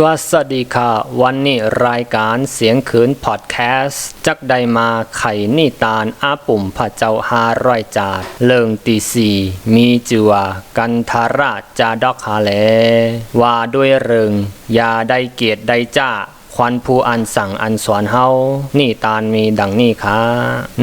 สวัสดีค่ะ วันนี้รายการเสียงขืนพอดแคสต์ จักได้มาไข่นิตาลอาปุ่มพระเจ้าหาร้อยจาดเลิงตีสีมีจืวากันทาราชจาดอกหาเล ว่าด้วยเริงอย่าได้เกียรติได้จ้า ควันผู้อันสั่งอันสอนเฮานี่ตาลมีดังนี้ค่ะ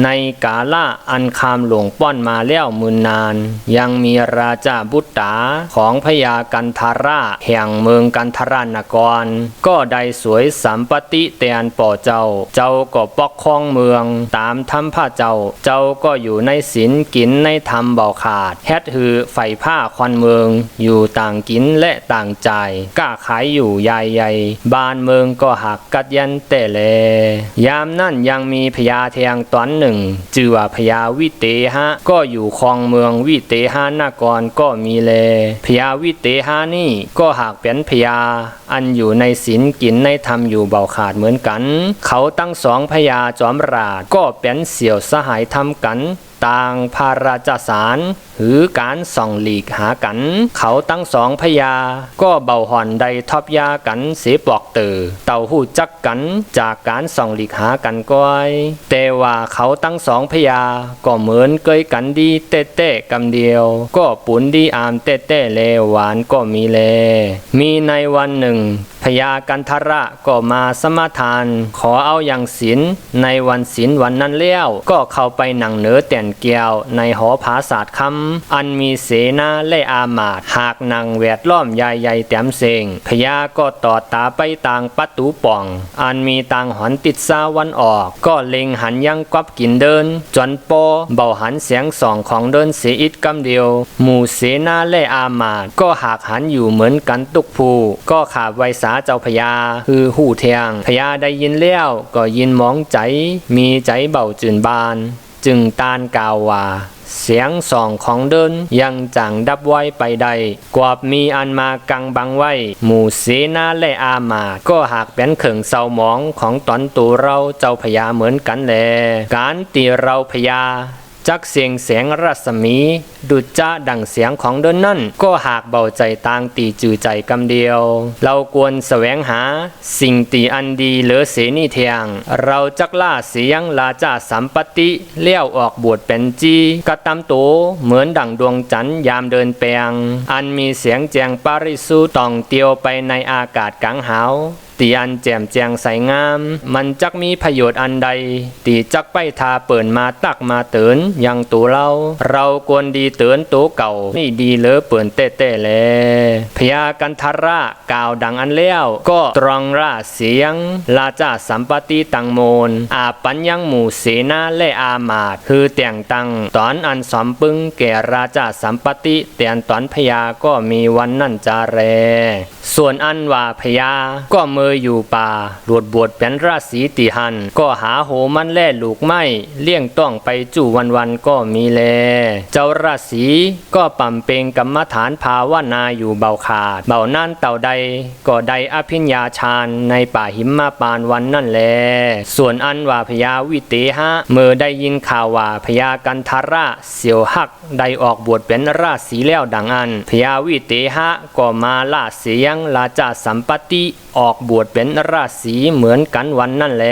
ในกาละอันคามหลวงป้อนมาแล้วมืนนาน ยังมีราชาบุตตาของพญากันทาราแห่งเมืองกันทรานกร ก็ได้สวยสัมปติเตียนป่อเจ้า เจ้าก็ปกครองเมืองตามธรรมผ้าเจ้า เจ้าก็อยู่ในศีลกินในธรรมเบาขาดแฮดหือไฟผ้าควันเมือง อยู่ต่างกินและต่างใจกล้าขายอยู่ใหญ่ใหญ่บ้านเมืองก็หกกัดยันเตเล ยามนั่นยังมีพญาเทียงตอนหนึ่งจือว่าพญาวิเตหะ ก็อยู่คลองเมืองวิเตหานากรก็มีเลพญาวิเตหานี่ก็หากเป็นพญาอันอยู่ในศีลกินในธรรมอยู่เบาขาดเหมือนกัน เขาตั้งสองพญาจอมราชก็เป็นเสี่ยวสหายทำกัน ต่างพาราชสาร หรือการส่องหลีกหากัน เขาตั้งสองพญาก็เบาห่อนใดทอบยากันเสียปลอกเตอเต่าหูจักกันจากการส่องหลีกหากันก้อยแต่ว่าเขาตั้งสองพญาก็เหมือนเกยกันดีเต้เต้กำเดียว ก็ปุนดีอามเต้เต้เลหวานก็มีเล มีในวันหนึ่ง พญากันทระก็มาสมาทาน ขอเอาอย่างศีลในวันศีลวันนั้นเลี้ยวก็เข้าไปหนังเหนือแต่นเกียวในหอผาศาสตร์คำอันมีเสนาและอามาตหากนางแวดล้อมใหญ่ๆแต้มเสงพญาก็ต่อตาไปต่างประตูป่อง อันมีต่างหอนติดซาวันออก ก็เล็งหันยังกวับกินเดิน จนโปเบาหันเสียงสองของเดินเสียอิดกำเดียว หมู่เสนาและอามาตก็หากหันอยู่เหมือนกันตุกภูก็ขาบไวสาเจ้าพญาคือหูเทียงพญาได้ยินแล้วก็ยินมองใจ มีใจเบาจืนบาน จึงตานกาวว่าเสียงสองของเดินยังจังดับไว้ไปใด กวบมีอันมากังบังไว้ หมู่เสนาและอามา ก็หากเป็นเข่งเศร้าหมองของตอนตูเราเจ้าพญาเหมือนกันแล การตีเราพญา จักเสียงแสงรัศมี ดุจจะดังเสียงของเดินนั่น ก็หากเบาใจต่างตีจือใจกำเดียว เราควรแสวงหา สิ่งตีอันดีเหลือเสนีเทียง เราจักล่าเสียงลาจาสัมปติเลี้ยวออกบวชเป็นจีกระตำโตเหมือนดังดวงจันทร์ยามเดินแปลง อันมีเสียงแจงปาริสุตองเตียวไปในอากาศกังหาวตีอันแจ่มแจงใสงาม มันจักมีประโยชน์อันใด ตีจักไปทาเปิ่นมาตักมาเตือนยังตัวเรา เราควรดีเตือนตัวเก่านี่ดีเลอเปิ่นเต้เต้แลพยากันทระกล่าวดังอันแล้วก็ตรองราเสียงลาจาสัมปติตังโมนอาปัญญังหมู่เสนาและอามาตคือแต่งตังตอนอันสอมปึงแก่ราชาสัมปติเตียนตอนพยาก็มีวันนั่นจาแร ส่วนอันว่าพญาก็เมยอยู่ป่าหลวดบวชเป็นราศีติหัน ก็หาโหมันแล่ลูกไม้เลี่ยงต้องไปจู่วันวันๆก็มีแล เจ้าราศีก็ปั่มเปงกรรมฐานภาวนาอยู่เบาขาด เบานั่นเต่าใดก็ได้อภิญญาฌานในป่าหิมมาปานวันนั่นแล ส่วนอันว่าพญาวิเตหะเมื่อได้ยินข่าวว่าพญากันทระเสียวหักได้ออกบวชเป็นราศีแล้วดังอันพญาวิเตหะก็มาล่าเสียงลาจาสัมปติออกบววชเป็นราศีเหมือนกันวันนั่นแล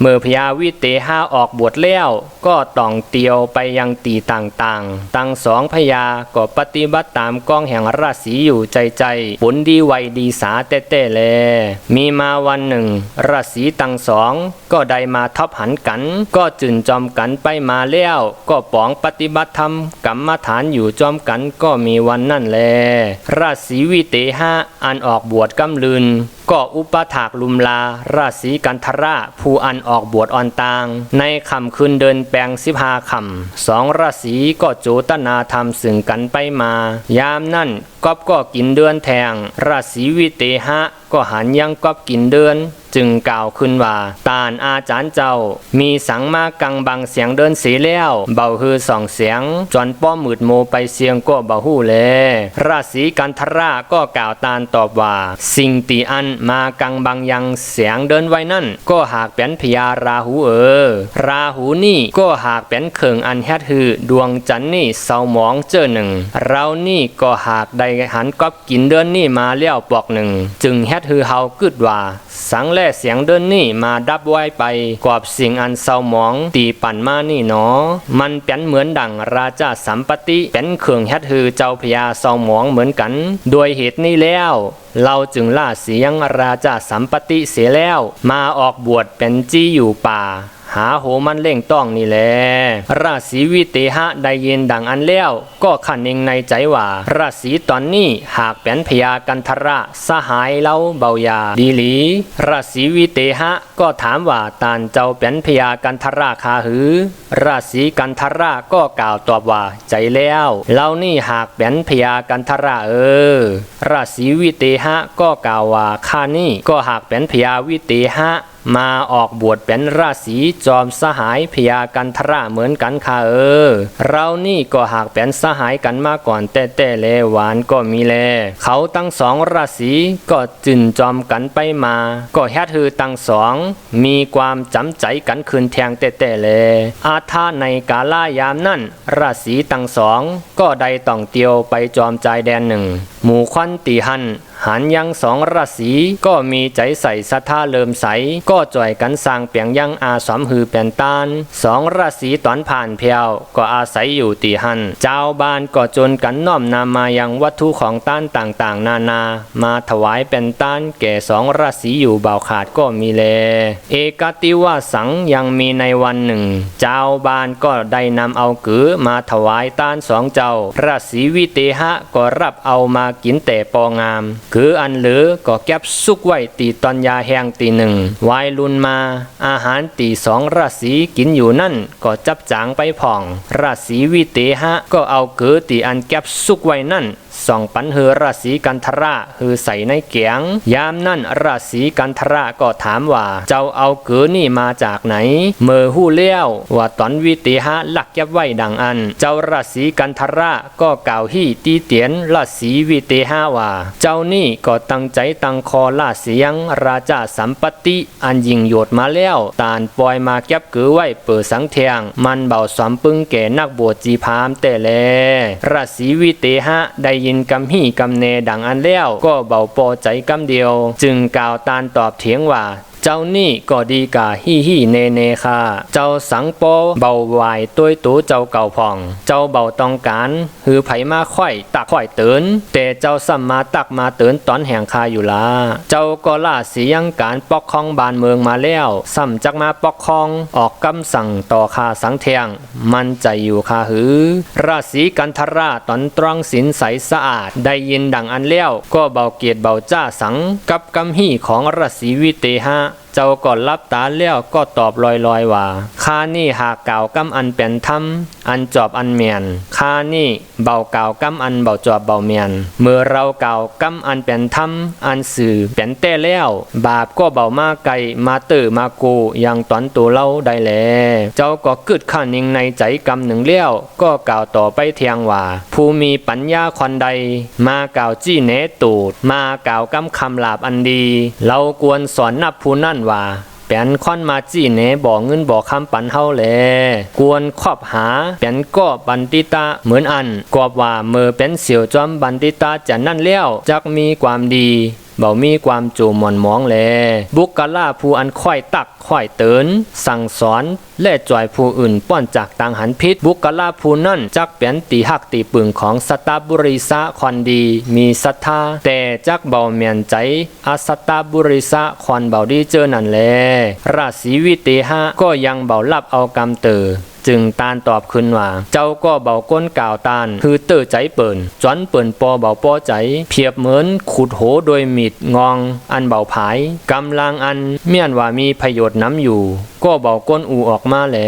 เมื่อพญาวิเตหะออกบวชแล้วก็ต้องเตียวไปยังตีต่างๆ ตั้งสองพญาก็ปฏิบัติตามกองแห่งราศีอยู่ใจใจผลดีไวดีสาเต้เต้แล มีมาวันหนึ่ง ราศีตั้งสองก็ได้มาทับหันกัน ก็จืนจอมกันไปมาแล้วก็ปองปฏิบัติธรรมกรรมฐานอยู่จอมกันก็มีวันนั่นแล ราศีวิเตหะอันออกบวชกำลืนก็อุปถากลุมลา ราศีกันทราผู้อันออกบวชออนตาง ในคำคืนเดินแปลงสิบหาคำสองราศีก็โจตนาธรรมสึงกันไปมา ยามนั่น ก๊อบก็กินเดือนแทงราศีวิเตหะ ก็หันยังก๊อบกินเดือน จึงกล่าวขึ้นว่า ตานอาจารย์เจ้า มีสังมากังบังเสียงเดินสีแล้ว เบาฮือสองเสียงจนป้อมมืดโมไปเสียงก็เบาหู้แลราศีกันทราก็กล่าวตานตอบว่า สิ่งตีอันมากังบังยังเสียงเดินไว้นั่น ก็หากเป็นพญาราหูเออ ราหูนี่ก็หากเป็นเขิงอันแฮดฮือดวงจันนี่เศร้าหมองเจอหนึ่ง เรานี่ก็หากได้หันก๊อบกินเดินนี่มาเลี้ยวปอกหนึ่ง จึงเฮ็ดฮือเฮากึดว่า สังแล่เสียงเดินนี่มาดับไว้ไปกอบสิ่งอันเศร้าหมอง ตีปั่นมานี่หนอมันเป็นเหมือนดังราชาสัมปติเป็นเครื่องเฮ็ดฮือเจ้าพญาเศร้าหมองเหมือนกัน โดยเหตุนี้แล้วเราจึงล่าเสียงราชาสัมปติเสียแล้ว มาออกบวชเป็นจี้อยู่ป่า หาโหมันเล่งต้องนี่แหละราศีวิเตหะได้ยินดังอันแล้วก็ขันเองในใจว่าราศีตอนนี้หากเป็นพยากันทระสหายเล่าเบายา ดีหลีราศีวิเตหะก็ถามว่าตานเจ้าเป็นพยากันทระคาหือ ราศีกันทระก็กล่าวตอบว่าใจแล้วเรานี่หากเป็นพยากันทระเออ ราศีวิเตหะก็กล่าวว่าข้านี่ก็หากเป็นพยาวิเตหะ มาออกบวชเป็นราศีจอมสหายพยากันทระเหมือนกันค่ะเออ เรานี่ก็หากเป็นสหายกันมาก่อนแต่แต่เลหวานก็มีแล เขาตั้งสองราศีก็จึนจอมกันไปมา ก็แฮดฮือตั้งสอง มีความจำใจกันคืนแทงแต่แต่เล อาธาในกาลายามนั่น ราศีตั้งสองก็ได้ต้องเตียวไปจอมใจแดนหนึ่ง หมู่ควันตีหัน หันยังสองราศีก็มีใจใส่ศรัทธาเลิมใส ก็จ่อยกันสร้างเปียงยังอาสมหือเป็นตานสองราศีตอนผ่านเพียวก็อาศัยอยู่ตีหัน เจ้าบ้านก็จนกันน้อมนำมายังวัตถุของต้านต่างๆ นานา มาถวายเป็นต้านแก่สองราศีอยู่เบาขาดก็มีแล เอกติว่าสังยังมีในวันหนึ่ง เจ้าบ้านก็ได้นำเอากือมาถวายต้านสองเจ้า ราศีวิเตหะก็รับเอามากินแต่ปองามคืออันเหลือก็แก็บซุกไว้ตีตอนยาแหงตีหนึ่งวายลุนมา อาหารตีสองราศีกินอยู่นั่น ก็จับจางไปผ่อง ราศีวิเตหะก็เอาเกือตีอันแก็บซุกไว้นั่น ส่องปันเฮอราศีกันทระฮือใส่ในเกียง ยามนั่นราศีกันทระก็ถามว่า เจ้าเอาเกือนี่มาจากไหน เมื่อหู้เลี้ยวว่าตอนวิเตหะหลักยับไว้ดังอัน เจ้าราศีกันทระก็กล่าวฮี่ตีเตียนราศีวิเตหะว่า เจ้านี่ก็ตั้งใจตั้งคอล่าเสียง ราชาสัมปติอันยิงโยดมาแล้วตานปล่อยมาเก็บเกือไว้เปิดสังเทียง มันเบาสอมปึงแก่นักบวชจีพามแต่แลราศีวิเตหะได้ยินกำฮี่กำเนดังอันแล้วก็เบาปอใจกำเดียว จึงกล่าวตานตอบเถียงว่า เจ้านี่ก็ดีกาฮี่ฮี่เนเนค่ะเจ้าสังโปเบาไหวายต้วตูเจ้าเก่าผ่อง เจ้าเบาต้องการหือไผมาค่อยตักค่อยเตือนแต่เจ้าสัมมาตักมาเตือนตอนแห่งคาอยู่ละเจ้าก็ล่าสียังการปกครองบานเมืองมาแล้วสัมจักมาปกครองออกคำสั่งต่อคาสังเทียงมันใจอยู่คาหือ ราศีกันทราตอนตรองสินใสสะอาด ได้ยินดังอันแล้วก็เบาเกียรติเบาจ้าสังกับกำฮี่ของราศีวิเตหะ เจ้าก็รับตาแล้วก็ตอบลอยๆว่าข้านี่หากกล่าวกำอันเป็นธรรม อันจอบอันเมียนข้านี่เบาเก่าวกำอันเบาจอบเบาเมียนเมื่อเรากล่าวกำอันเป็นธรรมอันสื่อเป็นแต่แล้วบาปก็เบามาไกลมาเตอมากูยังตอนตัวเล่าได้แล เจ้าก็กึดขันยิงในใจกำหนึ่งแล้วก็กล่าวต่อไปเทียงว่า ผู้มีปัญญาคนใด มากล่าวจี้เนตูด มากล่าวกำคำลาบอันดี เรากวนสอนนับผู้นั่นว่า เป็นค่อนมาจี้เนบอกเงินบอกคำปันเฮาแลกวนครอบหาเป็นก็บันติตาเหมือนอันกอบว่าเมื่อเป็นเสียวจอมบันติตาจะนั่นแล้วจักมีความดี เบามีความจูหมอนมองแล บุกกะล่าผู้อันค่อยตักค่อยเตือนสั่งสอนและจ่อยผู้อื่นป้อนจากต่างหันพิษ บุกกะล่าผู้นั่นจักเป็นตีหักตีปึงของสตาบุริสะควันดี มีศรัทธาแต่จักเบาเมียนใจอาสตาบุริสะควันเบาดีเจอนั่นแลราศีวิเตหะก็ยังเบาลับเอากำเตอ จึงตานตอบขึ้นว่า เจ้าก็เบาก้นกล่าวตาน คือเตอใจเปิ่นจอนเปิ่นปอเบาปอใจ เพียบเหมือนขุดโหโดยมีดงอง อันเบาผายกำลังอันเมียนว่ามีประโยชน์น้ำอยู่ ก็เบาก้นอูออกมาแล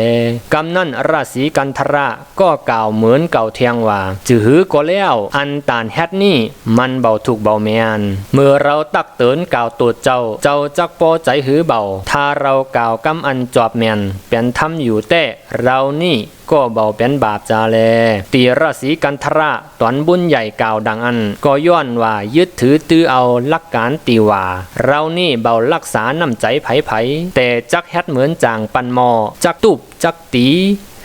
กำนั่นราศีกันทระก็กล่าวเหมือนเก่าเทียงว่าจือหือก็แล้วอันตานแฮดนี่มันเบาถูกเบาเมียนเมื่อเราตักเตือนกล่าวตัวเจ้า เจ้าจักปอใจหือเบาถ้าเรากล่าวกำอันจอบเมียนเป็นทำอยู่แต่เรานี่ก็เบาเป็นบาปจาแล ตีราศีกันทระตอนบุญใหญ่กล่าวดังอัน ก็ย้อนว่ายึดถือตื้อเอาลักการตีว่า เรานี่เบารักษาน้ำใจไผ่ไผแต่จักแฮดเหมือนจางปันมอ จักตุบจักตี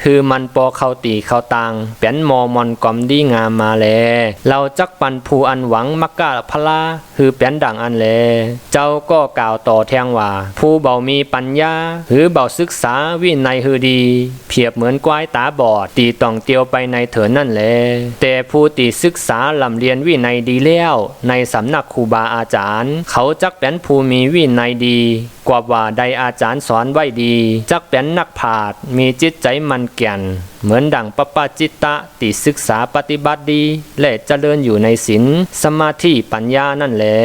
คือมันปอเขาตีเขาตังเป็นมอมอนกอมดีงามมาแล เราจักปันผู้อันหวังมักกะพลาคือเป็นดังอันแล เจ้าก็กล่าวต่อแทงว่า ผู้เบามีปัญญา หรือเบาศึกษาวินัยฮือดี เพียบเหมือนกวายตาบอด ตีต้องเตียวไปในเถินนั่นแล แต่ผู้ตีศึกษาลำเรียนวินัยดีแล้ว ในสำนักครูบาอาจารย์ เขาจักเป็นผู้มีวินัยดีกว่าว่าใดอาจารย์สอนไว้ดี จักเป็นนักผาดมีจิตใจมันแก่น เหมือนดังปปาจิตะติศึกษาปฏิบัติดี และเจริญอยู่ในศีลสมาธิปัญญานั่นแหละ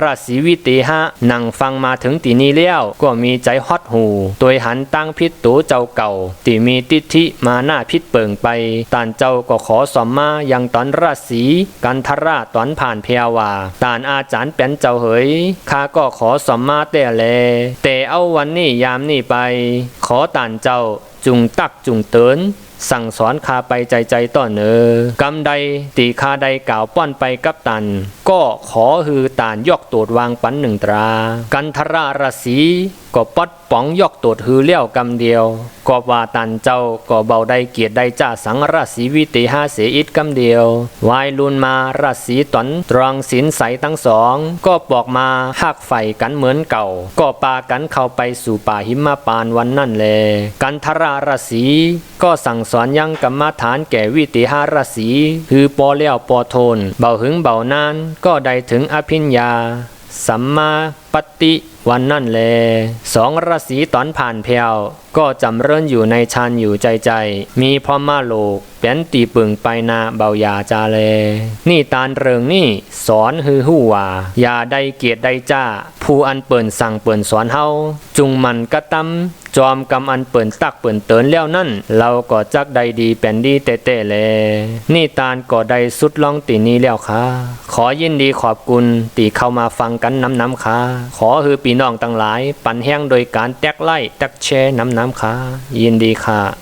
ราศีวิเตหะนั่งฟังมาถึงตีนี้แล้วก็มีใจฮอดหูโดยหันตั้งพิษตูเจ้าเก่าที่มีติทธิมาหน้าพิษเปิงไปตานเจ้าก็ขอสอมมายังตอนราศีกันทราตอนผ่านเพียว่าตานอาจารย์เป็นเจ้าเหยข้าก็ขอสอมมาแต่แล แต่เอาวันนี้ยามนี้ไป ขอตานเจ้าจุงตักจุงเติน สั่งสอนคาไปใจใจต่อเนอกำใดตีคาใดกล่าวป้อนไปกับตัน ก็ขอฮือตานยอกตูดวางปันหนึ่งตรา กันทราราศีก็ปัดป๋องยอกตูดฮือเลี้ยวกำเดียวก็ว่าตันเจ้าก็เบาได้เกียรติได้จ้าสังราศีวิติห้าเสอิดกำเดียววายลุนมาราศีตอนตรองสินใสทั้งสอง ก็บอกมาหักไฟกันเหมือนเก่า ก็ปากันเข้าไปสู่ป่าหิมปานวันนั่นแลกันทราราศีก็สั่งสอนยังกรรมฐานแก่วิติหาราศีคือปอเลี้ยวปอโทน เบาหึงเบานานก็ได้ถึงอภิญญา สัมมาปฏิวันนั่นแล สองราศีตอนผ่านเพียวก็จำเริญอยู่ในชานอยู่ใจใจ มีพ่อมาโลกเปลี่ยนตีปึงไปนาเบายาจาเล นี่ตานเริงนี่ สอนฮือหู่ว่าอย่าได้เกียรติได้จ้า ผู้อันเปิ่นสั่งเปิ่นสอนเฮาจุงมันกระตำจอมกำอันเปิ่นตักเปิ่นเตินแล้วนั่น เราก็จักใดดีเป็นดีเต้ๆแลนี่ตานก็ได้สุดล่องตีนี้แล้วค่ะ ขอยินดีขอบคุณตีเข้ามาฟังกันน้ำน้ำค่ะขอคือปีน้องตั้งหลาย ปันแห้งโดยการแตกไล่แตกแช่น้ำน้ำคายินดีค่ะ